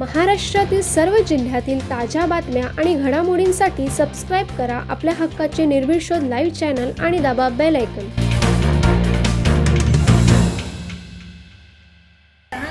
महाराष्ट्रातील सर्व जिल्ह्यातील ताज्या बातम्या आणि घडामोडींसाठी सबस्क्राईब करा आपल्या हक्काचे निर्भीड शोध लाईव्ह चॅनल आणि दाबा बेल ऐकन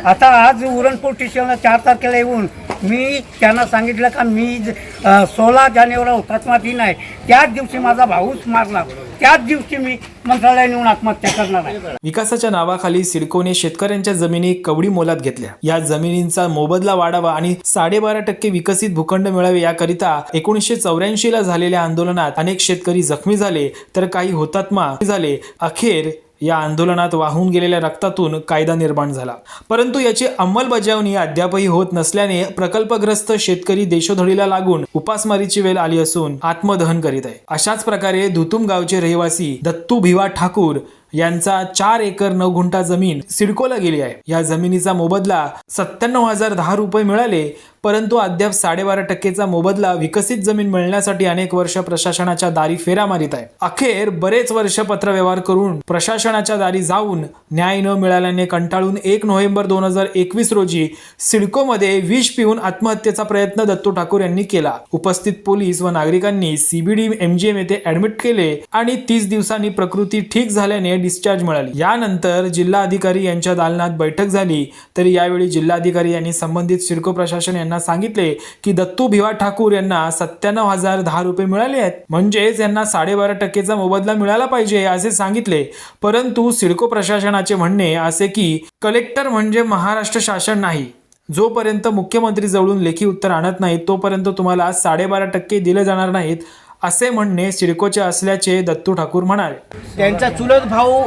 आता आज उरणपूर स्टेशनला चार तारखेला येऊन मी त्यांना सांगितलं का मी सोळा जानेवारी हुतात्मा दिन आहे. त्याच दिवशी माझा भाऊच मारला त्याच दिवशी मी मंत्रालयाने येऊन आत्महत्या करणार आहे. विकासाच्या नावाखाली सिडकोने शेतकऱ्यांच्या जमिनी कवडी मोलात घेतल्या. या जमिनींचा मोबदला वाढावा आणि साडेबारा टक्के विकसित भूखंड मिळावे याकरिता एकोणीसशे चौऱ्याऐंशी ला झालेल्या आंदोलनात अनेक शेतकरी जखमी झाले तर काही हुतात्मा झाले. अखेर या आंदोलनात वाहून गेलेल्या रक्तातून कायदा निर्माण झाला. परंतु याची अंमलबजावणी अद्यापही होत नसल्याने प्रकल्पग्रस्त शेतकरी देशोधडीला लागून उपासमारीची वेळ आली असून आत्मदहन करीत आहे. अशाच प्रकारे धुतुम गावचे रहिवासी दत्तू भिवा ठाकूर यांचा चार एकर नऊ गुंठा जमीन सिडकोला गेली आहे. या जमिनीचा मोबदला सत्त्याण्णव हजार दहा रुपये मिळाले परंतु अद्याप साडेबारा टक्केचा मोबदला विकसित जमीन मिळण्यासाठी अनेक वर्ष प्रशासनाच्या दारी फेरा मारित आहे. अखेर बरेच वर्ष पत्रव्यवहार करून प्रशासनाच्या दारी जाऊन न्याय न मिळाल्याने कंटाळून एक नोव्हेंबर दोन हजार एकवीस रोजी सिडकोमध्ये विष पिऊन आत्महत्येचा प्रयत्न दत्तू ठाकूर यांनी केला. उपस्थित पोलीस व नागरिकांनी सीबीडी एमजीएम येथे ऍडमिट केले आणि तीस दिवसांनी प्रकृती ठीक झाल्याने डिस्चार्ज मिळाली. यानंतर जिल्हा अधिकारी यांच्या दालनात बैठक झाली. तरी यावेळी जिल्हाधिकारी यांनी संबंधित सिडको प्रशासन यांना सांगितले की दत्तू भिवा ठाकूर यांना सत्त्याण्णव हजार दहा रुपये मिळाले आहेत. म्हणजेच यांना साडेबारा टक्केचा मोबदला मिळाला पाहिजे असे सांगितले. परंतु सिडको प्रशासनाचे म्हणणे असे की कलेक्टर म्हणजे महाराष्ट्र शासन नाही. जोपर्यंत मुख्यमंत्री जवळून लेखी उत्तर आणत नाहीत तोपर्यंत तुम्हाला साडेबारा टक्के दिले जाणार नाहीत. असे म्हणणे सिडकोचे असल्याचे दत्तू ठाकूर म्हणाले. त्यांचा चुलत भाऊ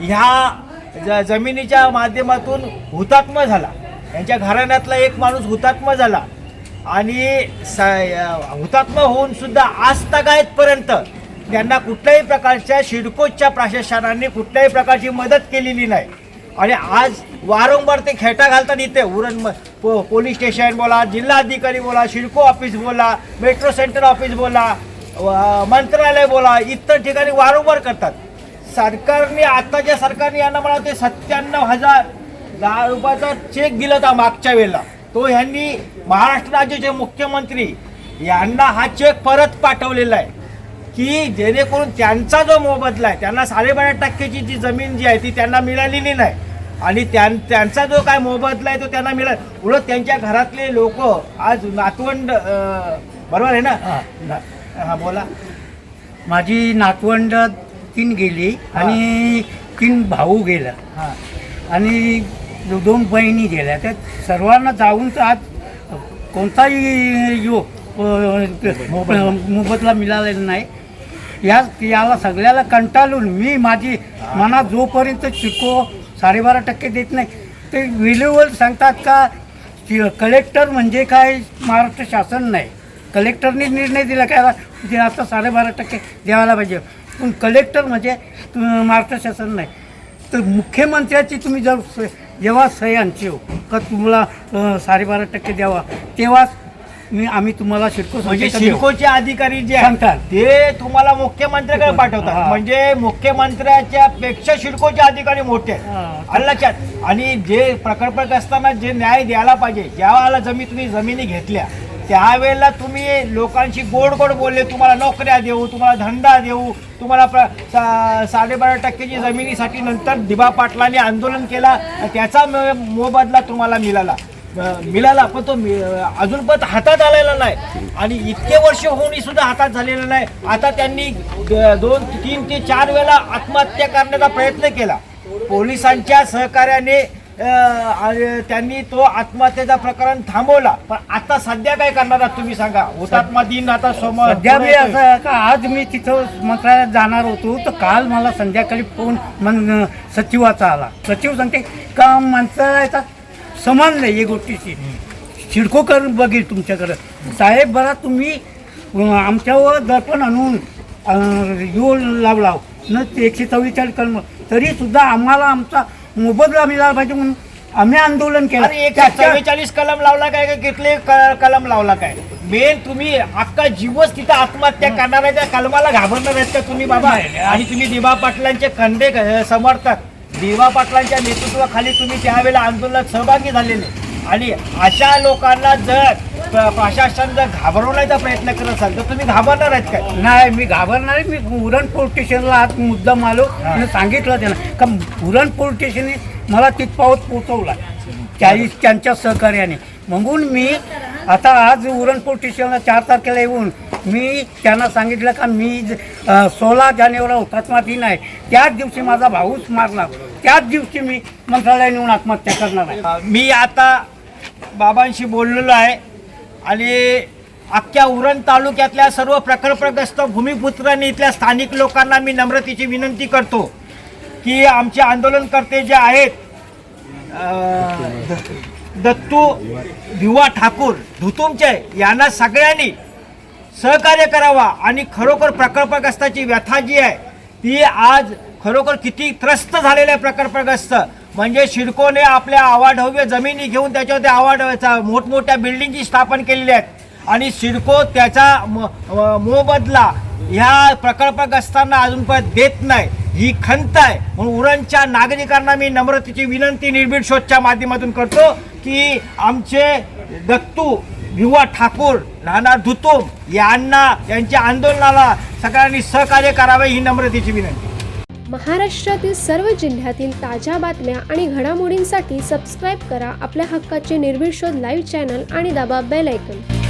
ह्या ज जमिनीच्या माध्यमातून हुतात्मा झाला. त्यांच्या घराण्यातला एक माणूस हुतात्मा झाला. आणि स हुतात्मा होऊन सुद्धा आज तगायतपर्यंत त्यांना कुठल्याही प्रकारच्या शिडकोच्या प्रशासनाने कुठल्याही प्रकारची मदत केलेली नाही. आणि आज वारंवार ते खेटा घालतात इथे उरण पो पोलीस स्टेशन बोला जिल्हाधिकारी बोला शिडको ऑफिस बोला मेट्रो सेंटर ऑफिस बोला मंत्रालय बोला इतर ठिकाणी वारंवार करतात. सरकारने आत्ताच्या सरकारने यांना मला ते सत्त्याण्णव हजार दहा रुपयाचा चेक दिला होता मागच्या वेळेला. तो ह्यांनी महाराष्ट्र राज्याचे मुख्यमंत्री यांना हा चेक परत पाठवलेला आहे. की जेणेकरून त्यांचा जो मोबदला आहे त्यांना साडेबारा टक्क्याची जी जमीन जी आहे ती त्यांना मिळालेली नाही. आणि त्यां त्यांचा जो काय मोबदला आहे तो त्यांना मिळाला. उलट त्यांच्या घरातले लोक आज नातवंड बरोबर आहे ना? हां. बोला. माझी नातवंड तीन गेली आणि तीन भाऊ गेला. हां. आणि दोन बहिणी गेल्या. त्या सर्वांना जाऊन तर आज कोणताही यो मोबदला. मिळालेला नाही. या याला सगळ्याला कंटाळून मी माझी मनात जोपर्यंत शिको साडेबारा टक्के देत नाही. ते विलेवर सांगतात का कलेक्टर म्हणजे काय? महाराष्ट्र शासन नाही. कलेक्टरने निर्णय दिला काय ते आता साडेबारा टक्के द्यायला पाहिजे. पण कलेक्टर म्हणजे महाराष्ट्र शासन नाही. तर मुख्यमंत्र्याची तुम्ही जर स- जेव्हा सह्यांची हो का तुम्हाला साडेबारा टक्के द्यावा तेव्हाच मी आम्ही तुम्हाला शिडको म्हणजे. शिडकोचे अधिकारी जे सांगतात. ते तुम्हाला मुख्यमंत्र्याकडे पाठवतात. म्हणजे मुख्यमंत्र्याच्या पेक्षा शिडकोचे अधिकारी मोठे आहेत आणि जे प्रकल्प असताना जे न्याय द्यायला पाहिजे ज्या वेळेला जमी तुम्ही जमिनी घेतल्या त्यावेळेला तुम्ही लोकांशी गोड गोड बोलले तुम्हाला नोकऱ्या देऊ तुम्हाला धंदा देऊ तुम्हाला प्र साडेबारा टक्केची जमिनीसाठी नंतर दिबा पाटलांनी आंदोलन केला त्याचा मोबदला तुम्हाला मिळाला मिळाला पण तो अजून पण हातात आलेला नाही. आणि इतके वर्ष होऊनही सुद्धा हातात झालेला नाही. आता त्यांनी दोन तीन ते चार वेळा आत्महत्या करण्याचा प्रयत्न केला. पोलिसांच्या सहकार्याने त्यांनी तो आत्महत्येचा प्रकरण थांबवला. पण आता सध्या काय करणार आहात तुम्ही सांगा? हुतात्मा दिन आता समोर सध्या मी. असं का? आज मी तिथं मंत्रालयात जाणार होतो तर काल मला संध्याकाळी फोन मन सचिवाचा आला. सचिव सांगते का मंत्रालयाचा समान नाही या गोष्टीची. शिडको करून बघेल तुमच्याकडं. साहेब बरा तुम्ही आमच्यावर दर्पण आणून अं, यो लावला न ते एकशे चव्वेचाळीस कलम. तरी सुद्धा आम्हाला आमचा मोबदला मिळाला पाहिजे म्हणून आम्ही आंदोलन केलं. अरे एक त्याच्या- चव्वेचाळीस कलम लावला काय? का कितले कलम लावला काय? मेन तुम्ही अख्खा जीवच तिथं आत्महत्या करणाऱ्या कलमाला घाबरणार आहेत का तुम्ही बाबा? आणि तुम्ही दिबा पाटलांचे खंडे समर्थक. दिवा पाटलांच्या नेतृत्वाखाली तुम्ही त्यावेळेला आंदोलनात सहभागी झालेले. आणि अशा लोकांना जर प्र- प्रशासन जर घाबरवण्याचा प्रयत्न करत असाल तर तुम्ही घाबरणार आहेत काय? नाही मी घाबरणार आहे. मी उरण पोलीस स्टेशनला आज मुद्दाम आलो आणि सांगितलं त्यांना. का उरण पोलीस स्टेशनने मला तिथपावत पोचवला चाळीस त्यांच्या सहकार्याने. म्हणून मी आता आज उरणपूर स्टेशनला चार तारखेला येऊन मी त्यांना सांगितलं का मी ज- सोळा जानेवारीला हुतात्मा दिन आहे. त्याच दिवशी माझा भाऊच मारला त्याच दिवशी मी मंत्रालयात येऊन आत्महत्या करणार आहे. मी आता बाबांशी बोललेलो आहे आणि अख्ख्या उरण तालुक्यातल्या सर्व प्रकल्पग्रस्त भूमिपुत्रांनी इथल्या स्थानिक लोकांना मी नम्रतेची विनंती करतो की आमचे आंदोलनकर्ते जे आहेत दत्तू दिवा ठाकूर धुतुमचे यांना सगळ्यांनी सहकार्य करावा आणि खरोखर प्रकल्पग्रस्ताची व्यथा जी आहे ती आज खरोखर किती त्रस्त झालेले आहे प्रकल्पग्रस्त. म्हणजे शिडकोने आपल्या आवाढव्य जमिनी घेऊन त्याच्यावरती आवाढव्याचा मोठमोठ्या बिल्डिंगची स्थापन केलेली आहेत. आणि सिडको त्याचा म- मोबदला ह्या प्रकल्पग्रस्तांना अजूनपर्यंत देत नाही. ही खंत आहे. म्हणून उरणच्या नागरिकांना मी नम्रतेची विनंती निर्भीड शोधच्या माध्यमातून करतो. की आमचे दत्तू युवा ठाकूर नाना धुतुम यांना यांच्या आंदोलनाला सगळ्यांनी सहकार्य करावे ही नम्रतेची विनंती. महाराष्ट्रातील सर्व जिल्ह्यातील ताज्या बातम्या आणि घडामोडींसाठी सबस्क्राईब करा आपल्या हक्काचे निर्भीड शोध लाईव्ह चॅनल आणि दाबा बेल ऐकन